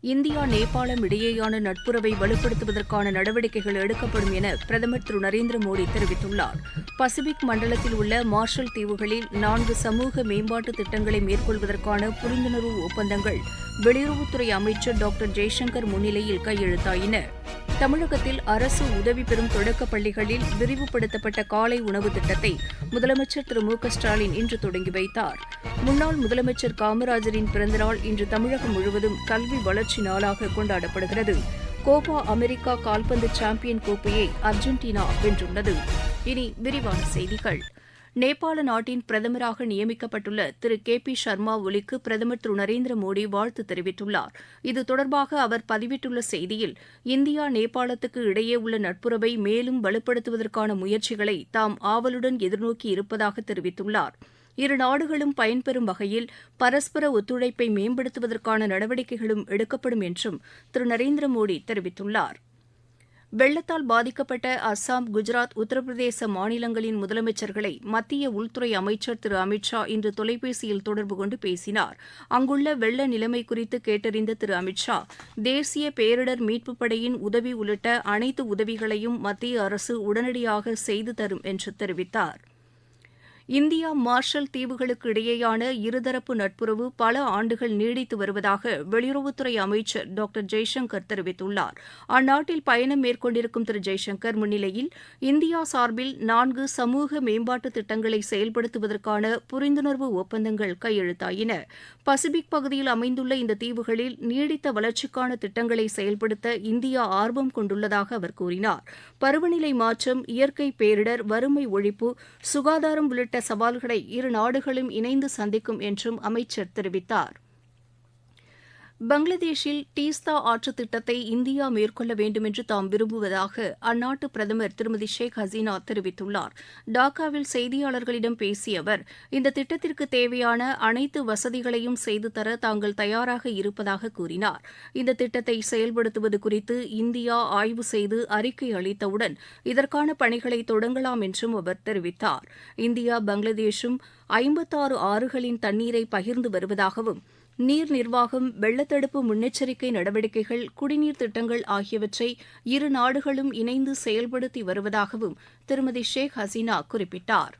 India நேபாளம் இடையேயான நட்புறவை வலுப்படுத்துவதற்கான நடவடிக்கைகள் எடுக்கப்படும் என பிரதமர் திரு. நரேந்திர மோடி தெரிவித்துள்ளார். பசிபிக் மண்டலத்தில் உள்ள மார்ஷல் தீவுகளில் நான்கு சமூக மேம்பாட்டு திட்டங்களை மேற்கொள்வதற்கான புரிந்துணர்வு ஒப்பந்தங்கள் வெளியுறவுத்துறை அமைச்சர் டாக்டர் ஜெய்சங்கர் முன்னிலையில் கையெழுத்தாயின. தமிழகத்தில் அரசு உதவி பெறும் தொடக்கப் பள்ளிகளில் விரிவுபடுத்தப்பட்ட காலை உணவு திட்டத்தை முதலமைச்சர் திரு மு ஸ்டாலின் இன்று தொடங்கி வைத்தார். முன்னாள் முதலமைச்சர் காமராஜரின் பிறந்தநாள் இன்று தமிழகம் முழுவதும் கல்வி வளர்ச்சி நாளாக கொண்டாடப்படுகிறது. கோபா அமெரிக்கா கால்பந்து சாம்பியன் கோப்பையை அர்ஜென்டினா வென்றுள்ளது. இனி விரிவான செய்திகள். நேபாள நாட்டின் பிரதமராக நியமிக்கப்பட்டுள்ள திரு கே பி சர்மா ஒலிக்கு பிரதமர் திரு நரேந்திர மோடி வாழ்த்து தெரிவித்துள்ளார். இது தொடர்பாக அவர் பதிவிட்டுள்ள செய்தியில் இந்தியா நேபாளத்துக்கு இடையே உள்ள நட்புறவை மேலும் வலுப்படுத்துவதற்கான முயற்சிகளை தாம் ஆவலுடன் எதிர்நோக்கி இருப்பதாக தெரிவித்துள்ளார். இரு நாடுகளும் பயன்பெறும் வகையில் பரஸ்பர ஒத்துழைப்பை மேம்படுத்துவதற்கான நடவடிக்கைகளும் எடுக்கப்படும் என்றும் திரு நரேந்திர மோடி தெரிவித்துள்ளார். வெள்ளத்தால் பாதிக்கப்பட்ட அஸ்ஸாம் குஜராத் உத்தரப்பிரதேச மாநிலங்களின் முதலமைச்சர்களை மத்திய உள்துறை அமைச்சர் திரு அமித் ஷா இன்று தொலைபேசியில் தொடர்பு கொண்டு பேசினார். அங்குள்ள வெள்ள நிலைமை குறித்து கேட்டறிந்த திரு அமித் ஷா தேசிய பேரிடர் மீட்புப் படையின் உதவி உள்ளிட்ட அனைத்து உதவிகளையும் மத்திய அரசு உடனடியாக செய்து தரும் என்று தெரிவித்தார். இந்தியா மார்ஷல் தீவுகளுக்கு இடையேயான இருதரப்பு நட்புறவு பல ஆண்டுகள் நீடித்து வருவதாக வெளியுறவுத்துறை அமைச்சர் டாக்டர் ஜெய்சங்கர் தெரிவித்துள்ளார். அந்நாட்டில் பயணம் மேற்கொண்டிருக்கும் திரு ஜெய்சங்கர் முன்னிலையில் இந்தியா சார்பில் நான்கு சமூக மேம்பாட்டு திட்டங்களை செயல்படுத்துவதற்கான புரிந்துணர்வு ஒப்பந்தங்கள் கையெழுத்தாயின. பசிபிக் பகுதியில் அமைந்துள்ள இந்த தீவுகளில் நீடித்த வளர்ச்சிக்கான திட்டங்களை செயல்படுத்த இந்தியா ஆர்வம் கொண்டுள்ளதாக அவர் கூறினார். பருவநிலை மாற்றம் இயற்கை பேரிடர் வறுமை ஒழிப்பு சுகாதாரம் உள்ளிட்ட சவால்களை இரு நாடுகளும் இணைந்து சந்திக்கும் என்றும் அமைச்சர் தெரிவித்தார். பங்களாதேஷில் டீஸ்தா ஆற்று திட்டத்தை இந்தியா மேற்கொள்ள வேண்டுமென்று தாம் விரும்புவதாக அந்நாட்டு பிரதமர் திருமதி ஷேக் ஹசீனா தெரிவித்துள்ளார். டாக்காவில் செய்தியாளர்களிடம் பேசிய அவர் இந்த திட்டத்திற்கு தேவையான அனைத்து வசதிகளையும் செய்து தர தாங்கள் தயாராக இருப்பதாக கூறினார். இந்த திட்டத்தை செயல்படுத்துவது குறித்து இந்தியா ஆய்வு செய்து அறிக்கை அளித்தவுடன் இதற்கான பணிகளை தொடங்கலாம் என்றும் அவர் தெரிவித்தார். இந்தியா பங்களாதேஷும் ஐம்பத்தாறு ஆறுகளின் தண்ணீரை பகிர்ந்து வருவதாகவும் நீர் நிர்வாகம் வெள்ளத்தடுப்பு முன்னெச்சரிக்கை நடவடிக்கைகள் குடிநீர் திட்டங்கள் ஆகியவற்றை இரு நாடுகளும் இணைந்து செயல்படுத்தி வருவதாகவும் திருமதி ஷேக் ஹசீனா குறிப்பிட்டார்.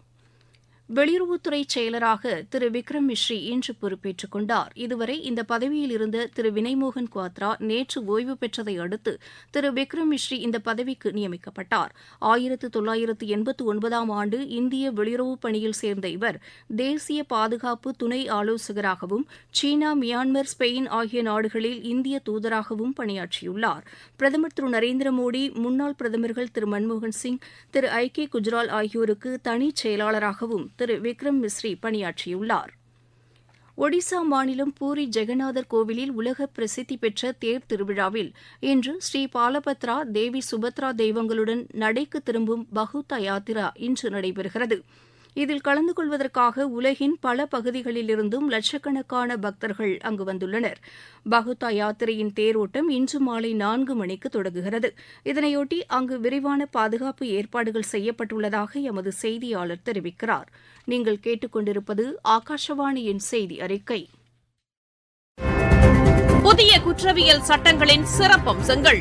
வெளியுறவுத்துறை செயலராக திரு விக்ரம் மிஸ்ரி இன்று பொறுப்பேற்றுக் கொண்டார். இதுவரை இந்த பதவியில் இருந்த திரு வினய்மோகன் குவாத்ரா நேற்று ஓய்வு பெற்றதை அடுத்து திரு விக்ரம் மிஸ்ரி இந்த பதவிக்கு நியமிக்கப்பட்டார். ஆயிரத்து தொள்ளாயிரத்து எண்பத்து ஒன்பதாம் ஆண்டு இந்திய வெளியுறவு பணியில் சேர்ந்த இவர் தேசிய பாதுகாப்பு துணை ஆலோசகராகவும் சீனா மியான்மர் ஸ்பெயின் ஆகிய நாடுகளில் இந்திய தூதராகவும் பணியாற்றியுள்ளார். பிரதமர் திரு நரேந்திர மோடி முன்னாள் பிரதமர்கள் திரு மன்மோகன் சிங் திரு ஐ கே குஜ்ரால் ஆகியோருக்கு தனி செயலாளராகவும் திரு விக்ரம் மிஸ்ரி பணியாற்றியுள்ளார். ஒடிசா மாநிலம் பூரி ஜெகநாதர் கோவிலில் உலக பிரசித்தி பெற்ற தேர் திருவிழாவில் இன்று ஸ்ரீ பாலபத்ரா தேவி சுபத்ரா தெய்வங்களுடன் நடைக்கு திரும்பும் பகுத்த யாத்திரா இன்று நடைபெறுகிறது. இதில் கலந்து கொள்வதற்காக உலகின் பல பகுதிகளிலிருந்தும் லட்சக்கணக்கான பக்தர்கள் அங்கு வந்துள்ளனர். பகுத்தா யாத்திரையின் தேரோட்டம் இன்று மாலை நான்கு மணிக்கு தொடங்குகிறது. இதனையொட்டி அங்கு விரிவான பாதுகாப்பு ஏற்பாடுகள் செய்யப்பட்டுள்ளதாக எமது செய்தியாளர் தெரிவிக்கிறார். நீங்கள் கேட்டுக்கொண்டிருப்பது ஆகாஷவாணியின் செய்தி அறிக்கை. புதிய குற்றவியல் சட்டங்களின் சிறப்பம்சங்கள்.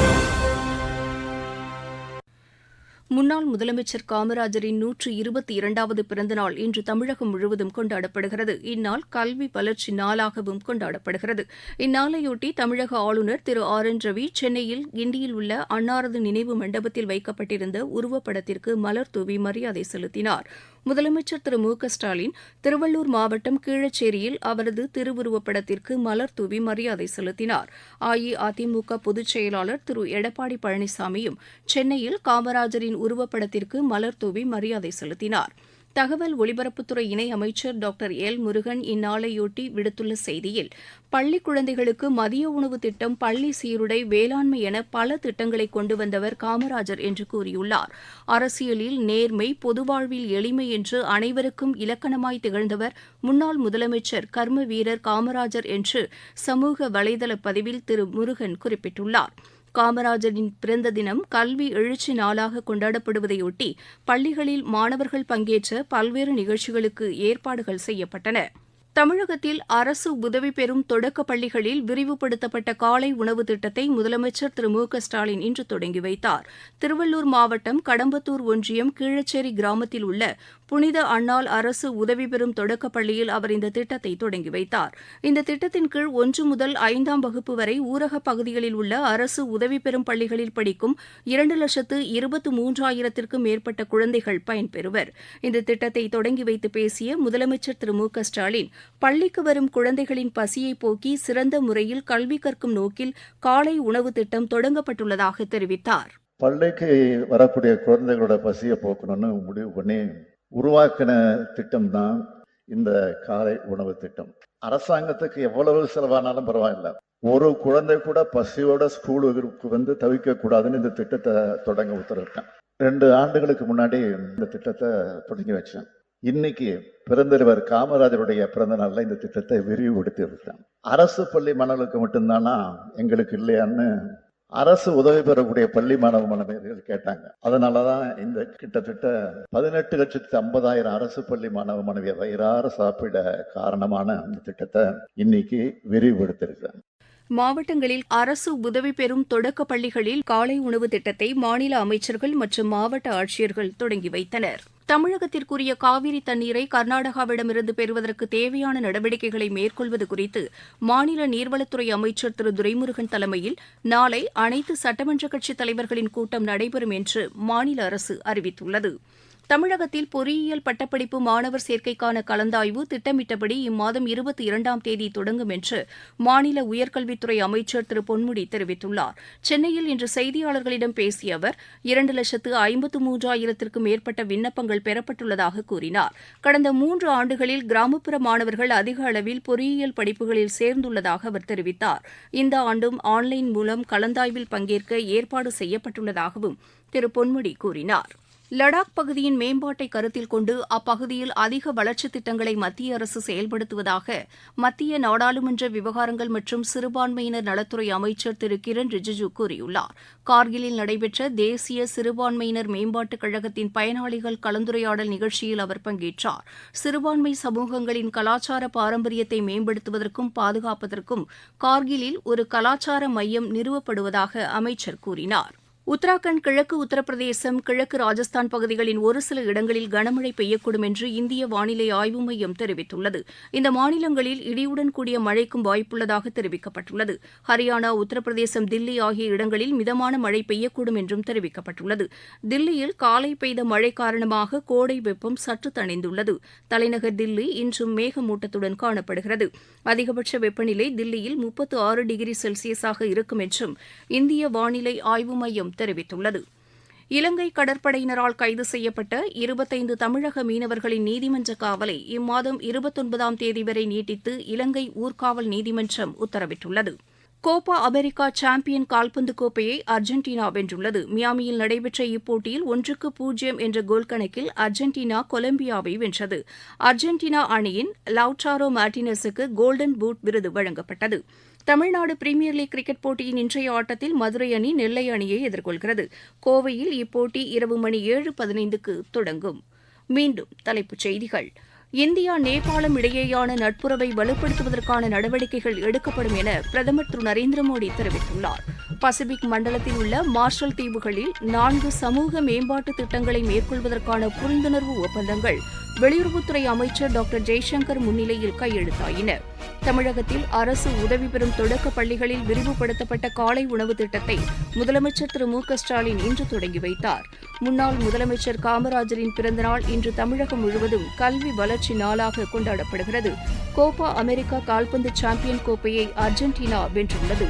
முன்னாள் முதலமைச்சர் காமராஜரின் நூற்று இருபத்தி இரண்டாவது பிறந்தநாள் இன்று தமிழகம் முழுவதும் கொண்டாடப்படுகிறது. இந்நாள் கல்வி வளர்ச்சி நாளாகவும் கொண்டாடப்படுகிறது. இந்நாளையொட்டி தமிழக ஆளுநர் திரு ஆர் என் ரவி சென்னையில் கிண்டியில் உள்ள அன்னாரது நினைவு மண்டபத்தில் வைக்கப்பட்டிருந்த உருவப்படத்திற்கு மலர் தூவி மரியாதை செலுத்தினார். முதலமைச்சர் திரு மு க ஸ்டாலின் திருவள்ளூர் மாவட்டம் கீழச்சேரியில் அவரது திருவுருவப்படத்திற்கு மலர் தூவி மரியாதை செலுத்தினார். அஇஅதிமுக பொதுச் செயலாளர் திரு எடப்பாடி பழனிசாமியும் சென்னையில் காமராஜரின் உருவப்படத்திற்கு மலர் தூவி மரியாதை செலுத்தினார். தகவல் ஒலிபரப்புத்துறை இணை அமைச்சர் டாக்டர் எல் முருகன் இந்நாளையொட்டி விடுத்துள்ள செய்தியில் பள்ளி குழந்தைகளுக்கு மதிய உணவு திட்டம் பள்ளி சீருடை வேளாண்மை என பல திட்டங்களை கொண்டு வந்தவர் காமராஜர் என்று கூறியுள்ளார். அரசியலில் நேர்மை பொதுவாழ்வில் எளிமை என்று அனைவருக்கும் இலக்கணமாய் திகழ்ந்தவர் முன்னாள் முதலமைச்சர் கர்ம வீரர் காமராஜர் என்று சமூக வலைதள பதிவில் திரு முருகன் குறிப்பிட்டுள்ளார். காமராஜரின் பிறந்த தினம் கல்வி எழுச்சி நாளாக கொண்டாடப்படுவதையொட்டி பள்ளிகளில் மாணவர்கள் பங்கேற்ற பல்வேறு நிகழ்ச்சிகளுக்கு ஏற்பாடுகள் செய்யப்பட்டன. தமிழகத்தில் அரசு உதவி பெறும் தொடக்க பள்ளிகளில் விரிவுபடுத்தப்பட்ட காலை உணவு திட்டத்தை முதலமைச்சர் திரு மு க ஸ்டாலின் இன்று தொடங்கி வைத்தார். திருவள்ளூர் மாவட்டம் கடம்பத்தூர் ஒன்றியம் கீழச்சேரி கிராமத்தில் உள்ள புனித அன்னாள் அரசு உதவி பெறும் தொடக்கப் பள்ளியில் அவர் இந்த திட்டத்தை தொடங்கி வைத்தார். இந்த திட்டத்தின் கீழ் ஒன்று முதல் ஐந்தாம் வகுப்பு வரை ஊரகப் பகுதிகளில் உள்ள அரசு உதவி பெறும் பள்ளிகளில் படிக்கும் இரண்டு லட்சத்து இருபத்து மூன்றாயிரத்திற்கும் மேற்பட்ட குழந்தைகள் பயன்பெறுவர் இந்த திட்டத்தை தொடங்கி வைத்து பேசிய முதலமைச்சர் திரு மு க ஸ்டாலின் பள்ளிக்கு வரும் குழந்தைகளின் பசியை போக்கி சிறந்த முறையில் கல்வி கற்கும் நோக்கில் காலை உணவு திட்டம் தொடங்கப்பட்டுள்ளதாக தெரிவித்தார். பள்ளிக்கு வரக்கூடிய குழந்தைகளோட பசியை போக்கணும்னு முடிவு பண்ணி உருவாக்கின திட்டம் தான் இந்த காலை உணவு திட்டம். அரசாங்கத்துக்கு எவ்வளவு செலவானாலும் பரவாயில்ல. ஒரு குழந்தை கூட பசியோட ஸ்கூலுக்கு வந்து தவிக்க கூடாதுன்னு இந்த திட்டத்தை தொடங்க உத்தரவிட்டேன். ரெண்டு ஆண்டுகளுக்கு முன்னாடி இந்த திட்டத்தை தொடங்கி வச்சேன். இன்னைக்கு பிறந்தவர் காமராஜருடைய பிறந்த நாளில் இந்த திட்டத்தை விரிவுபடுத்தி இருக்கேன் அரசு பள்ளி மணலுக்கு மட்டும்தானா? எங்களுக்கு இல்லையான்னு அரசு உதவி பெறக்கூடிய பள்ளி மாணவ மாணவியர்கள் கேட்டாங்க. அதனாலதான் இந்த கிட்டத்தட்ட பதினெட்டு லட்சத்து ஐம்பதாயிரம் அரசு பள்ளி மாணவ மாணவியர் வயிறார சாப்பிட காரணமான அந்த திட்டத்தை இன்னைக்கு விரிவுபடுத்திருக்கிறாங்க மாவட்டங்களில் அரசு உதவி பெறும் தொடக்க பள்ளிகளில் காலை உணவு திட்டத்தை மாநில அமைச்சர்கள் மற்றும் மாவட்ட ஆட்சியர்கள் தொடங்கி வைத்தனர். தமிழகத்திற்குரிய காவிரி தண்ணீரை கர்நாடகாவிடமிருந்து பெறுவதற்கு தேவையான நடவடிக்கைகளை மேற்கொள்வது குறித்து மாநில நீர்வளத்துறை அமைச்சர் திரு துரைமுருகன் தலைமையில் நாளை அனைத்து சட்டமன்ற கட்சித் தலைவர்களின் கூட்டம் நடைபெறும் என்று மாநில அரசு அறிவித்துள்ளது. தமிழகத்தில் பொறியியல் பட்டப்படிப்பு மாணவர் சேர்க்கைக்கான கலந்தாய்வு திட்டமிட்டபடி இம்மாதம் இருபத்தி இரண்டாம் தேதி தொடங்கும் என்று மாநில உயர்கல்வித்துறை அமைச்சர் திரு பொன்முடி தெரிவித்துள்ளார். சென்னையில் இன்று செய்தியாளர்களிடம் பேசிய அவர் இரண்டு லட்சத்து ஐம்பத்து மூன்றாயிரத்திற்கும் மேற்பட்ட விண்ணப்பங்கள் பெறப்பட்டுள்ளதாக கூறினார். கடந்த மூன்று ஆண்டுகளில் கிராமப்புற மாணவர்கள் அதிக அளவில் பொறியியல் படிப்புகளில் சேர்ந்துள்ளதாக அவர் தெரிவித்தார். இந்த ஆண்டும் ஆன்லைன் மூலம் கலந்தாய்வில் பங்கேற்க ஏற்பாடு செய்யப்பட்டுள்ளதாகவும் திரு பொன்முடி கூறினார். லடாக் பகுதியின் மேம்பாட்டை கருத்தில் கொண்டு அப்பகுதியில் அதிக வளர்ச்சித் திட்டங்களை மத்திய அரசு செயல்படுத்துவதாக மத்திய நாடாளுமன்ற விவகாரங்கள் மற்றும் சிறுபான்மையினர் நலத்துறை அமைச்சர் திரு கிரண் ரிஜிஜு கூறியுள்ளார். கார்கிலில் நடைபெற்ற தேசிய சிறுபான்மையினர் மேம்பாட்டுக் கழகத்தின் பயனாளிகள் கலந்துரையாடல் நிகழ்ச்சியில் அவர் பங்கேற்றார். சிறுபான்மை சமூகங்களின் கலாச்சார பாரம்பரியத்தை மேம்படுத்துவதற்கும் பாதுகாப்பதற்கும் கார்கிலில் ஒரு கலாச்சார மையம் நிறுவப்படுவதாக அமைச்சர் கூறினார். உத்தராகண்ட் கிழக்கு உத்தரப்பிரதேசம் கிழக்கு ராஜஸ்தான் பகுதிகளின் ஒரு சில இடங்களில் கனமழை பெய்யக்கூடும் என்று இந்திய வானிலை ஆய்வு மையம் தெரிவித்துள்ளது. இந்த மாநிலங்களில் இடியுடன் கூடிய மழைக்கும் வாய்ப்புள்ளதாக தெரிவிக்கப்பட்டுள்ளது. ஹரியானா உத்தரப்பிரதேசம் தில்லி ஆகிய இடங்களில் மிதமான மழை பெய்யக்கூடும் என்றும் தெரிவிக்கப்பட்டுள்ளது. தில்லியில் காலை பெய்த மழை காரணமாக கோடை வெப்பம் சற்று தணிந்துள்ளது. தலைநகர் தில்லி இன்றும் மேகமூட்டத்துடன் காணப்படுகிறது. அதிகபட்ச வெப்பநிலை தில்லியில் முப்பத்து ஆறு டிகிரி செல்சியஸாக இருக்கும் என்றும் இந்திய வானிலை ஆய்வு மையம் தெரிவித்துள்ளது. இலங்கை கடற்படையினரால் கைது செய்யப்பட்ட இருபத்தைந்து தமிழக மீனவர்களின் நீதிமன்ற காவலை இம்மாதம் இருபத்தொன்பதாம் தேதி வரை நீட்டித்து இலங்கை ஊர்காவல் நீதிமன்றம் உத்தரவிட்டுள்ளது. கோப்பா அமெரிக்கா சாம்பியன் கால்பந்து கோப்பையை அர்ஜென்டினா வென்றுள்ளது. மியாமியில் நடைபெற்ற இப்போட்டியில் ஒன்றுக்கு பூஜ்ஜியம் என்ற கோல் கணக்கில் அர்ஜென்டினா கொலம்பியாவை வென்றது. அர்ஜென்டினா அணியின் லவுட்டாரோ மார்டினஸுக்கு கோல்டன் பூட் விருது வழங்கப்பட்டது. தமிழ்நாடு பிரீமியர் லீக் கிரிக்கெட் போட்டியின் இன்றைய ஆட்டத்தில் மதுரை அணி நெல்லை அணியை எதிர்கொள்கிறது. கோவையில் இப்போட்டி இரவு மணி ஏழு பதினைந்துக்கு தொடங்கும். மீண்டும் தலைப்புச் செய்திகள். இந்தியா நேபாளம் இடையேயான நட்புறவை வலுப்படுத்துவதற்கான நடவடிக்கைகள் எடுக்கப்படும் என பிரதமர் திரு நரேந்திர மோடி தெரிவித்துள்ளார். பசிபிக் மண்டலத்தில் உள்ள மார்ஷல் தீவுகளில் நான்கு சமூக மேம்பாட்டு திட்டங்களை மேற்கொள்வதற்கான புரிந்துணர்வு ஒப்பந்தங்கள் வெளியுறவுத்துறை அமைச்சர் டாக்டர் ஜெய்சங்கர் முன்னிலையில் கையெழுத்தாயின. தமிழகத்தில் அரசு உதவி பெறும் தொடக்க பள்ளிகளில் விரிவுபடுத்தப்பட்ட காலை உணவு திட்டத்தை முதலமைச்சர் திரு மு ஸ்டாலின் இன்று தொடங்கி வைத்தார். முன்னாள் முதலமைச்சர் காமராஜரின் பிறந்தநாள் இன்று தமிழகம் முழுவதும் கல்வி வளர்ச்சி நாளாக கொண்டாடப்படுகிறது. கோப்பா அமெரிக்கா கால்பந்து சாம்பியன் கோப்பையை அர்ஜென்டினா வென்றுள்ளது.